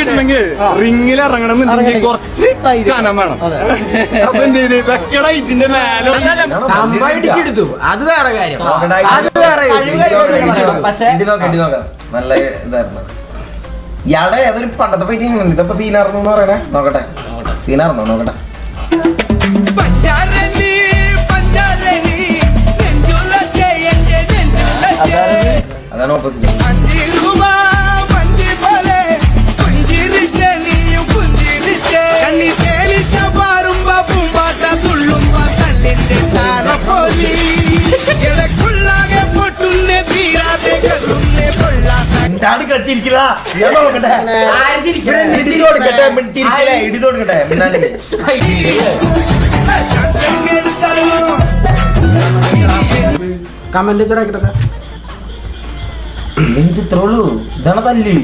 കിട്ടണമെങ്കിൽ റിങ്ങിൽ ഇറങ്ങണമെന്നുണ്ടെങ്കിൽ കുറച്ച് കനം വേണം. അപ്പൊ എന്ത് ചെയ്ത്? വെക്കട ഇതിന്റെ മേലെ സമ്മതിച്ചെടുത്തു അത് വേറെ കാര്യം. അത് വേറെ പക്ഷേ നല്ല ഇതായിരുന്നു. ഇയാളുടെ ഏതൊരു പണ്ടത്തെ ഫൈറ്റിംഗ് ഇതിപ്പോ സീനായിരുന്നു എന്ന് പറയണേ. നോക്കട്ടെ. സീനാർന്നോ നോക്കട്ടെ. അതാണ് ഓപ്പോസിറ്റ് മിണ്ടാണ്ട് കളിച്ചിരിക്കില്ല. ഞാൻ നോക്കട്ടെ. ഇടി കൊടുക്കട്ടെ ചിരിക്കലേ ഇടി കൊടുക്കട്ടെ മിണ്ടാണ്ടില്ലേ കമന്റ് വെച്ചിടക്കിടക്ക ഇത് ഇത്രേ ഉള്ളൂ. ഇതാണ് തല്ല്.